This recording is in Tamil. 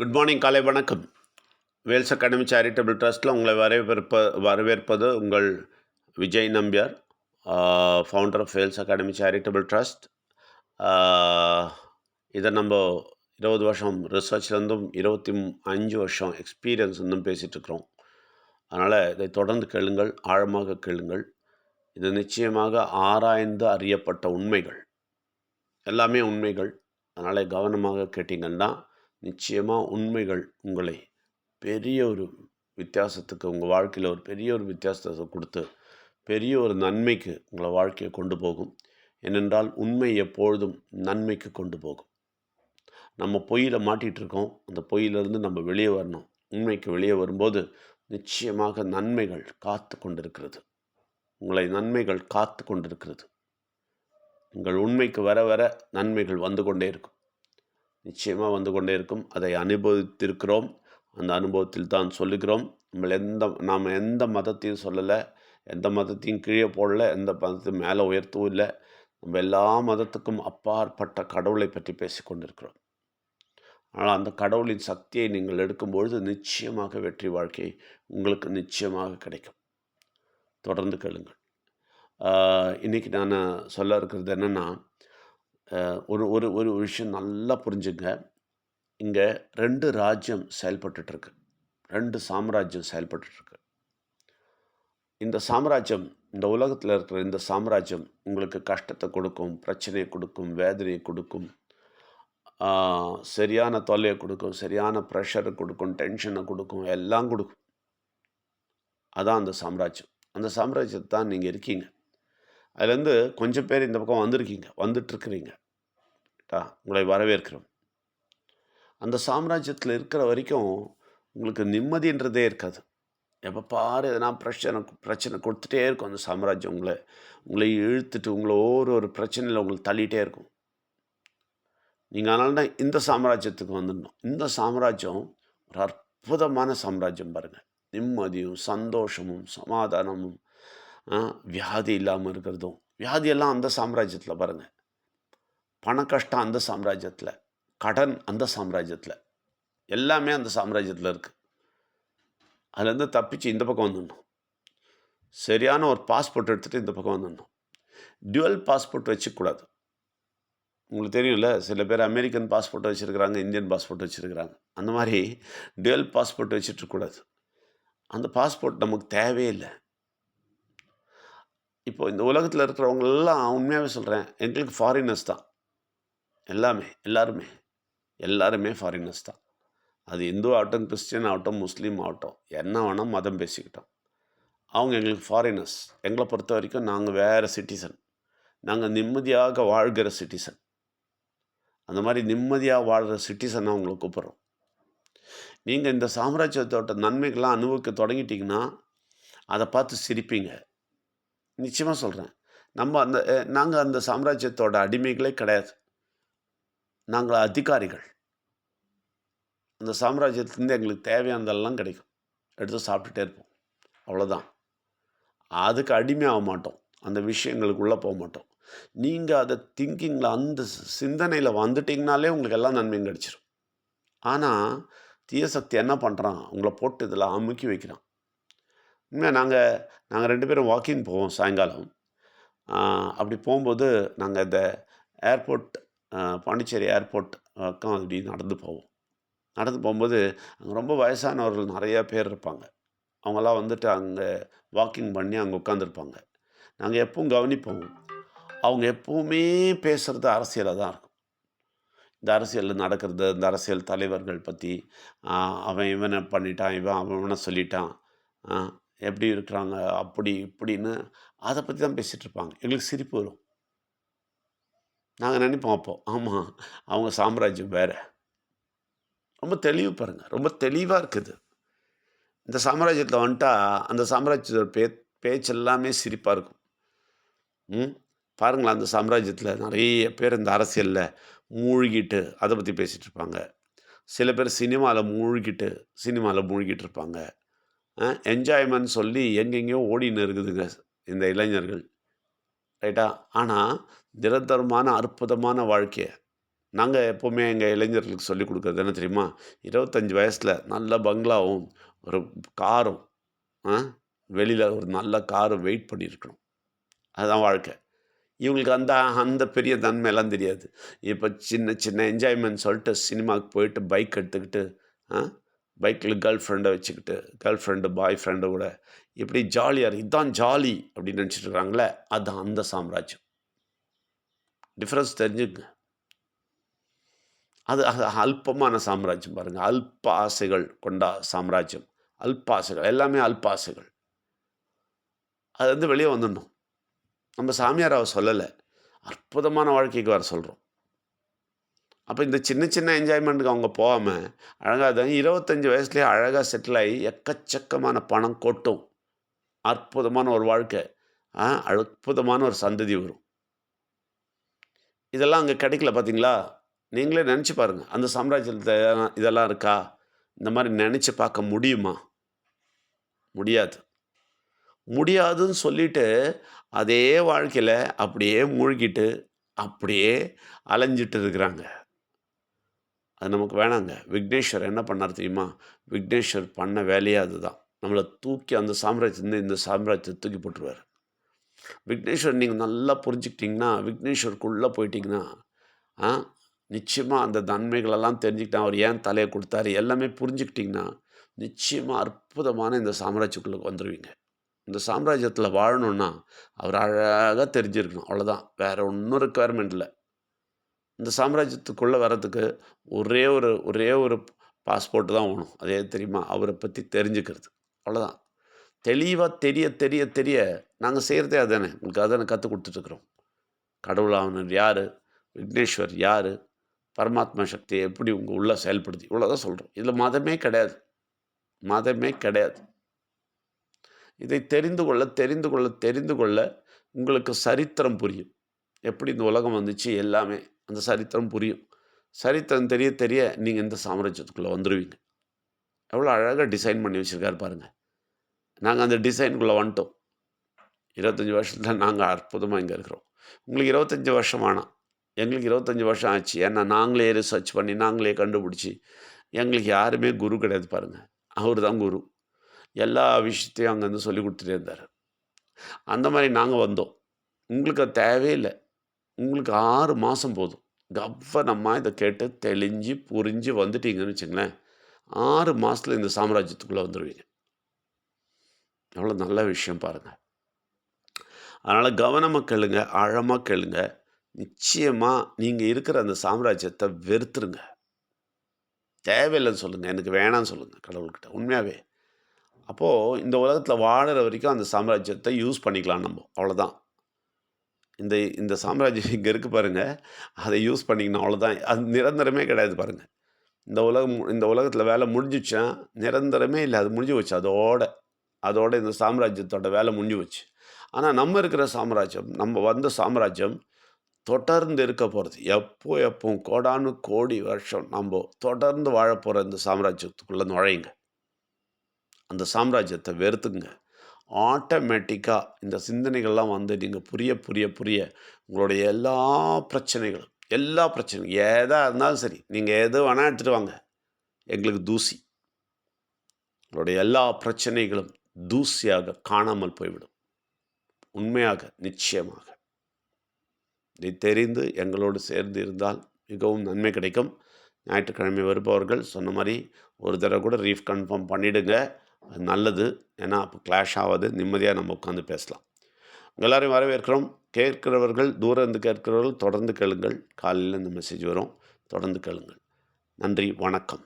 குட் மார்னிங் காலை வணக்கம். வேல்ஸ் அகாடமி சேரிட்டபிள் ட்ரஸ்ட்டில் உங்களை வரவேற்ப வரவேற்பது உங்கள் Vijay Nambiar founder of Vels academy charitable trust இதை நம்ம இருபது வருஷம் ரிசர்ச்லேருந்தும் இருபத்தி அஞ்சு வருஷம் எக்ஸ்பீரியன்ஸ் இருந்தும் பேசிகிட்ருக்குறோம் அதனால் இதை தொடர்ந்து கேளுங்கள் ஆழமாக கேளுங்கள். இது நிச்சயமாக ஆராய்ந்து அறியப்பட்ட உண்மைகள். எல்லாமே உண்மைகள். அதனால் கவனமாக கேட்டிங்கன்னா நிச்சயமாக உண்மைகள் உங்களை பெரிய ஒரு வித்தியாசத்துக்கு உங்கள் வாழ்க்கையில் ஒரு பெரிய ஒரு வித்தியாசத்தை கொடுத்து பெரிய ஒரு நன்மைக்கு உங்களை வாழ்க்கையை கொண்டு போகும். ஏனென்றால் உண்மை எப்பொழுதும் நன்மைக்கு கொண்டு போகும். நம்ம பொய்யில் மாட்டிகிட்டு இருக்கோம். அந்த பொய்யிலிருந்து நம்ம வெளியே வரணும். உண்மைக்கு வெளியே வரும்போது நிச்சயமாக நன்மைகள் காத்து கொண்டிருக்கிறது. உங்களை நன்மைகள் காத்து கொண்டிருக்கிறது. உங்கள் உண்மைக்கு வர வர நன்மைகள் வந்து கொண்டே இருக்கும். நிச்சயமாக வந்து கொண்டே இருக்கும் அதை அனுபவித்திருக்கிறோம். அந்த அனுபவத்தில் தான் சொல்லுகிறோம். நம்ம எந்த நாம் எந்த மதத்தையும் சொல்லலை எந்த மதத்தையும் கீழே போடல எந்த மதத்தையும் மேலே உயர்த்தவும் இல்லை. நம்ம எல்லா மதத்துக்கும் அப்பாற்பட்ட கடவுளை பற்றி பேசி கொண்டிருக்கிறோம். ஆனால் அந்த கடவுளின் சக்தியை நீங்கள் எடுக்கும்பொழுது நிச்சயமாக வெற்றி வாழ்க்கை உங்களுக்கு நிச்சயமாக கிடைக்கும். தொடர்ந்து கேளுங்கள். இன்றைக்கி நான் சொல்ல இருக்கிறது என்னென்னா ஒரு ஒரு ஒரு விஷயம் நல்லா புரிஞ்சுங்க. இங்கே ரெண்டு ராஜ்யம் செயல்பட்டுருக்கு ரெண்டு சாம்ராஜ்யம் செயல்பட்டுருக்கு இந்த சாம்ராஜ்யம் இந்த உலகத்தில் இருக்கிற இந்த சாம்ராஜ்யம் உங்களுக்கு கஷ்டத்தை கொடுக்கும் பிரச்சனையை கொடுக்கும் வேதனையை கொடுக்கும் சரியான தொல்லையை கொடுக்கும் சரியான ப்ரெஷரை கொடுக்கும் டென்ஷனை கொடுக்கும் எல்லாம் கொடுக்கும். அதான் அந்த சாம்ராஜ்யம். அந்த சாம்ராஜ்யத்தை தான் நீங்கள் இருக்கீங்க. அதுலேருந்து கொஞ்சம் பேர் இந்த பக்கம் வந்திருக்கீங்க வந்துட்டுருக்குறீங்க உங்களை வரவேற்கிறோம். அந்த சாம்ராஜ்யத்தில் இருக்கிற வரைக்கும் உங்களுக்கு நிம்மதின்றதே இருக்காது. எப்போ பாரு எதனா பிரச்சனை பிரச்சனை கொடுத்துட்டே இருக்கும் அந்த சாம்ராஜ்யம் உங்களை. உங்களை இழுத்துட்டு உங்களை ஒவ்வொரு ஒரு பிரச்சனையில் உங்களை தள்ளிகிட்டே இருக்கும். நீங்கள் அதனால தான் இந்த சாம்ராஜ்யத்துக்கு வந்துடணும். இந்த சாம்ராஜ்யம் ஒரு அற்புதமான சாம்ராஜ்யம் பாருங்கள் நிம்மதியும் சந்தோஷமும் சமாதானமும் வியாதி இல்லாமல் இருக்கிறதும் வியாதியெல்லாம் அந்த சாம்ராஜ்யத்தில் பாருங்கள் பண கஷ்டம் அந்த சாம்ராஜ்யத்தில் கடன் அந்த சாம்ராஜ்யத்தில் எல்லாமே அந்த சாம்ராஜ்யத்தில் இருக்குது அதுலேருந்து தப்பிச்சு இந்த பக்கம் வந்துடணும். சரியான ஒரு பாஸ்போர்ட் எடுத்துகிட்டு இந்த பக்கம் வந்துடணும். டுவல் பாஸ்போர்ட் வச்சுக்கூடாது. உங்களுக்கு தெரியும்ல சில பேர் அமெரிக்கன் பாஸ்போர்ட் வச்சுருக்கிறாங்க இந்தியன் பாஸ்போர்ட் வச்சுருக்கிறாங்க. அந்த மாதிரி டுவெல் பாஸ்போர்ட் வச்சுட்ருக்கூடாது அந்த பாஸ்போர்ட் நமக்கு தேவையே இல்லை. இப்போ இந்த உலகத்தில் இருக்கிறவங்களெல்லாம் உண்மையாகவே சொல்கிறேன் எங்களுக்கு ஃபாரினர்ஸ் தான். எல்லாமே எல்லாருமே எல்லாருமே ஃபாரினர்ஸ் தான். அது இந்து ஆகட்டும் கிறிஸ்டின் ஆகட்டும் முஸ்லீம் ஆகட்டும் என்ன வேணால் மதம் பேசிக்கிட்டோம். அவங்க எங்களுக்கு ஃபாரினர்ஸ் எங்களை பொறுத்த வரைக்கும் நாங்கள் வேறு சிட்டிசன் நாங்கள் நிம்மதியாக வாழ்கிற சிட்டிசன் அந்த மாதிரி நிம்மதியாக வாழ்கிற சிட்டிசனாக உங்களை கூப்பிட்றோம். நீங்கள் இந்த சாம்ராஜ்யத்தோட நன்மைகள்லாம் அனுபவிக்க தொடங்கிட்டிங்கன்னா அதை பார்த்து சிரிப்பீங்க. நிச்சயமாக சொல்கிறேன் நம்ம அந்த நாங்கள் அந்த சாம்ராஜ்யத்தோட அடிமைகளே கிடையாது. நாங்கள் அதிகாரிகள். அந்த சாம்ராஜ்யத்துலேருந்து எங்களுக்கு தேவையானதெல்லாம் கிடைக்கும். எடுத்து சாப்பிட்டுட்டே இருப்போம். அவ்வளோதான் அதுக்கு அடிமையாக மாட்டோம். அந்த விஷயங்களுக்குள்ளே போக மாட்டோம். நீங்கள் அதை திங்கிங்கில் அந்த சிந்தனையில் வந்துட்டிங்கனாலே உங்களுக்கு எல்லாம் நன்மையும் கிடச்சிரும். ஆனால் தீய சக்தி என்ன பண்ணுறான் உங்களை போட்டு இதில் அமுக்கி வைக்கிறான். உண்மையாக நாங்கள் நாங்கள் ரெண்டு பேரும் வாக்கிங் போவோம் சாயங்காலம். அப்படி போகும்போது நாங்கள் இந்த ஏர்போர்ட் பாண்டிச்சேரி ஏர்போர்ட் பக்கம் அப்படி நடந்து போவோம். நடந்து போகும்போது அங்கே ரொம்ப வயசானவர்கள் நிறையா பேர் இருப்பாங்க. அவங்களாம் வந்துட்டு அங்கே வாக்கிங் பண்ணி அங்கே உட்காந்துருப்பாங்க நாங்கள் எப்பவும் கவனிப்போம். அவங்க எப்போவுமே பேசுகிறது அரசியலாக தான் இருக்கும். இந்த அரசியலில் நடக்கிறது இந்த அரசியல் தலைவர்கள் பற்றி அவன் இவனை பண்ணிட்டான் இவன் அவனை சொல்லிட்டான் எப்படி இருக்கிறாங்க அப்படி இப்படின்னு அதை பற்றி தான் பேசிகிட்டு இருப்பாங்க. எங்களுக்கு சிரிப்பு வரும். நாங்கள் நினைப்போம் அப்போது ஆமாம் அவங்க சாம்ராஜ்யம் வேறு. ரொம்ப தெளிவு பாருங்கள் ரொம்ப தெளிவாக இருக்குது. இந்த சாம்ராஜ்யத்தில் வந்துட்டா அந்த சாம்ராஜ்யத்தோட பே பேச்சு எல்லாமே சிரிப்பாக இருக்கும். ம்? பாருங்களேன் அந்த சாம்ராஜ்யத்தில் நிறைய பேர் இந்த அரசியலில் மூழ்கிட்டு அதை பற்றி பேசிகிட்டு இருப்பாங்க. சில பேர் சினிமாவில் மூழ்கிட்டு சினிமாவில் மூழ்கிட்டு இருப்பாங்க. என்ஜாய்மெண்ட் சொல்லி எங்கெங்கேயோ ஓடின்னு இருக்குதுங்க இந்த இளைஞர்கள். ரைட்டா? ஆனால் நிரந்தரமான அற்புதமான வாழ்க்கையை நாங்கள் எப்போவுமே எங்கள் இளைஞர்களுக்கு சொல்லிக் கொடுக்குறது என்ன தெரியுமா? இருபத்தஞ்சி வயசில் நல்ல பங்களாவும் ஒரு காரும் வெளியில் ஒரு நல்ல காரும் வெயிட் பண்ணியிருக்கணும் அதுதான் வாழ்க்கை. இவங்களுக்கு அந்த அந்த பெரிய தன்மையெல்லாம் தெரியாது. இப்போ சின்ன சின்ன என்ஜாய்மெண்ட் சொல்லிட்டு சினிமாவுக்கு போயிட்டு பைக் எடுத்துக்கிட்டு பைக்கில் கேர்ள் ஃப்ரெண்டை வச்சுக்கிட்டு கேர்ள் ஃப்ரெண்டு பாய் ஃப்ரெண்டு கூட இப்படி ஜாலியாக இதுதான் ஜாலி அப்படின்னு நினச்சிட்டு இருக்காங்களே அதுதான் அந்த சாம்ராஜ்யம். டிஃப்ரென்ஸ் தெரிஞ்சுங்க அது அது அல்பமான சாம்ராஜ்யம் பாருங்கள் அல்ப ஆசைகள் கொண்ட சாம்ராஜ்யம். அல்ப ஆசைகள் எல்லாமே அல்ப ஆசைகள். அது வந்து வெளியே வந்துடணும். நம்ம சாமியார் அவர் சொல்லலை. அற்புதமான வாழ்க்கைக்கு வர சொல்கிறோம் அப்போ இந்த சின்ன சின்ன என்ஜாய்மெண்ட்டுக்கு அவங்க போகாமல் அழகாக தான் இருபத்தஞ்சி வயசுலேயே அழகாக செட்டில் ஆகி எக்கச்சக்கமான பணம் கொட்டும். அற்புதமான ஒரு வாழ்க்கை. அற்புதமான ஒரு சந்ததி வரும். இதெல்லாம் அங்கே கிடைக்கல பார்த்தீங்களா நீங்களே நினச்சி பாருங்கள் அந்த சாம்ராஜ்யத்தில் இதெல்லாம் இருக்கா? இந்த மாதிரி நினச்சி பார்க்க முடியுமா? முடியாது. முடியாதுன்னு சொல்லிட்டு அதே வாழ்க்கையில் அப்படியே மூழ்கிட்டு அப்படியே அலைஞ்சிட்டு இருக்கிறாங்க. அது நமக்கு வேணாங்க. விக்னேஸ்வர் என்ன பண்ணார் தெரியுமா? விக்னேஸ்வர் பண்ண வேலையே அதுதான். நம்மளை தூக்கி அந்த சாம்ராஜ்யத்துலேருந்து இந்த சாம்ராஜ்யத்தை தூக்கி போட்டுருவார். விக்னேஸ்வர் நீங்கள் நல்லா புரிஞ்சுக்கிட்டிங்கன்னா விக்னேஸ்வருக்குள்ளே போயிட்டிங்கன்னா ஆ நிச்சயமாக அந்த நன்மைகளெல்லாம் தெரிஞ்சுக்கிட்டேன் அவர் ஏன் தலையை கொடுத்தாரு எல்லாமே புரிஞ்சுக்கிட்டிங்கன்னா நிச்சயமாக அற்புதமான இந்த சாம்ராஜ்யக்குள்ளே வந்துடுவீங்க இந்த சாம்ராஜ்யத்தில் வாழணுன்னா அவர் அழகாக தெரிஞ்சிருக்கணும். அவ்வளோதான் வேறு ஒன்றும் ரெக்குவயர்மெண்ட் இல்லை. இந்த சாம்ராஜ்யத்துக்குள்ளே வர்றதுக்கு ஒரே ஒரு ஒரே ஒரு பாஸ்போர்ட்டு தான் வேணும். அதே தெரியுமா? அவரை பற்றி தெரிஞ்சுக்கிறது. அவ்வளோதான் தெளிவாக தெரிய தெரிய தெரிய நாங்கள் செய்கிறதே அதானே? உங்களுக்கு அதானே கற்றுக் கொடுத்துட்ருக்குறோம் கடவுளாவனர் யார்? விக்னேஸ்வர் யார்? பரமாத்மா சக்தியை எப்படி உங்கள் உள்ளே செயல்படுத்தி இவ்வளோதான் சொல்கிறோம் இதில் மதமே கிடையாது. மதமே கிடையாது. இதை தெரிந்து கொள்ள தெரிந்து கொள்ள தெரிந்து கொள்ள உங்களுக்கு சரித்திரம் புரியும். எப்படி இந்த உலகம் வந்துச்சு எல்லாமே அந்த சரித்திரம் புரியும். சரித்திரம் தெரிய தெரிய நீங்கள் இந்த சாம்ராஜ்யத்துக்குள்ளே வந்துடுவீங்க எவ்வளோ அழகாக டிசைன் பண்ணி வச்சுருக்காரு பாருங்கள் நாங்கள் அந்த டிசைனுக்குள்ளே வந்துட்டோம். இருபத்தஞ்சி வருஷத்தில் நாங்கள் அற்புதமாக இங்கே இருக்கிறோம். உங்களுக்கு இருபத்தஞ்சி வருஷம் ஆனால் எங்களுக்கு இருபத்தஞ்சி வருஷம் ஆச்சு. ஏன்னா நாங்களே ரிசர்ச் பண்ணி நாங்களே கண்டுபிடிச்சி எங்களுக்கு யாருமே குரு கிடையாது பாருங்கள் அவர் தான் குரு. எல்லா விஷயத்தையும் அங்கேருந்து சொல்லி கொடுத்துட்டே இருந்தார். அந்த மாதிரி நாங்கள் வந்தோம். உங்களுக்கு அது தேவையில்லை உங்களுக்கு ஆறு மாதம் போதும். கவனமாக இதை கேட்டு தெளிஞ்சு புரிஞ்சு வந்துட்டீங்கன்னு வச்சுங்களேன் ஆறு மாதத்தில் இந்த சாம்ராஜ்யத்துக்குள்ளே வந்துடுவீங்க எவ்வளோ நல்ல விஷயம் பாருங்கள் அதனால் கவனமாக கேளுங்க ஆழமாக கேளுங்க. நிச்சயமாக நீங்கள் இருக்கிற அந்த சாம்ராஜ்யத்தை வெறுத்துருங்க. தேவையில்லைன்னு சொல்லுங்கள் எனக்கு வேணாம்னு சொல்லுங்கள் கடவுள்கிட்ட உண்மையாகவே அப்போது இந்த உலகத்தில் வாழற வரைக்கும் அந்த சாம்ராஜ்யத்தை யூஸ் பண்ணிக்கலாம் நம்ம அவ்வளோதான் இந்த இந்த சாம்ராஜ்யம் இங்கே இருக்குது பாருங்கள் அதை யூஸ் பண்ணிக்கணும் அவ்வளோதான் அது நிரந்தரமே கிடையாது பாருங்கள் இந்த உலகம் இந்த உலகத்தில் வேலை முடிஞ்சிச்சா நிரந்தரமே இல்லை. அது முடிஞ்சு வச்சு அதோட அதோட இந்த சாம்ராஜ்யத்தோட வேலை முடிஞ்சு வச்சு ஆனால் நம்ம இருக்கிற சாம்ராஜ்யம் நம்ம வந்த சாம்ராஜ்யம் தொடர்ந்து இருக்க போகிறது எப்போ எப்போ கோடானு கோடி வருஷம் நம்ம தொடர்ந்து வாழ போகிற இந்த சாம்ராஜ்யத்துக்குள்ளே நுழையுங்க. அந்த சாம்ராஜ்யத்தை வெறுத்துங்க ஆட்டோமேட்டிக்காக இந்த சிந்தனைகள்லாம் வந்து நீங்கள் புரிய புரிய புரிய உங்களுடைய எல்லா பிரச்சனைகளும் எல்லா பிரச்சனையும் எதாக இருந்தாலும் சரி நீங்கள் எது வேணால் எடுத்துகிட்டு வாங்க. எங்களுக்கு தூசி. உங்களுடைய எல்லா பிரச்சனைகளும் தூசியாக காணாமல் போய்விடும். உண்மையாக நிச்சயமாக. இதை தெரிந்து எங்களோடு சேர்ந்து இருந்தால் மிகவும் நன்மை கிடைக்கும். ஞாயிற்றுக்கிழமை வருபவர்கள் சொன்ன மாதிரி ஒரு தடவை கூட ரீஃப் கன்ஃபார்ம் பண்ணிவிடுங்க அது நல்லது. ஏன்னா அப்போ கிளாஷ் ஆகாது. நிம்மதியாக நம்ம உட்காந்து பேசலாம். எல்லோரையும் வரவேற்கிறோம். கேட்கிறவர்கள் தூரம் இருந்து கேட்கிறவர்கள் தொடர்ந்து கேளுங்கள். காலையில் இந்த மெசேஜ் வரும். தொடர்ந்து கேளுங்கள். நன்றி. வணக்கம்.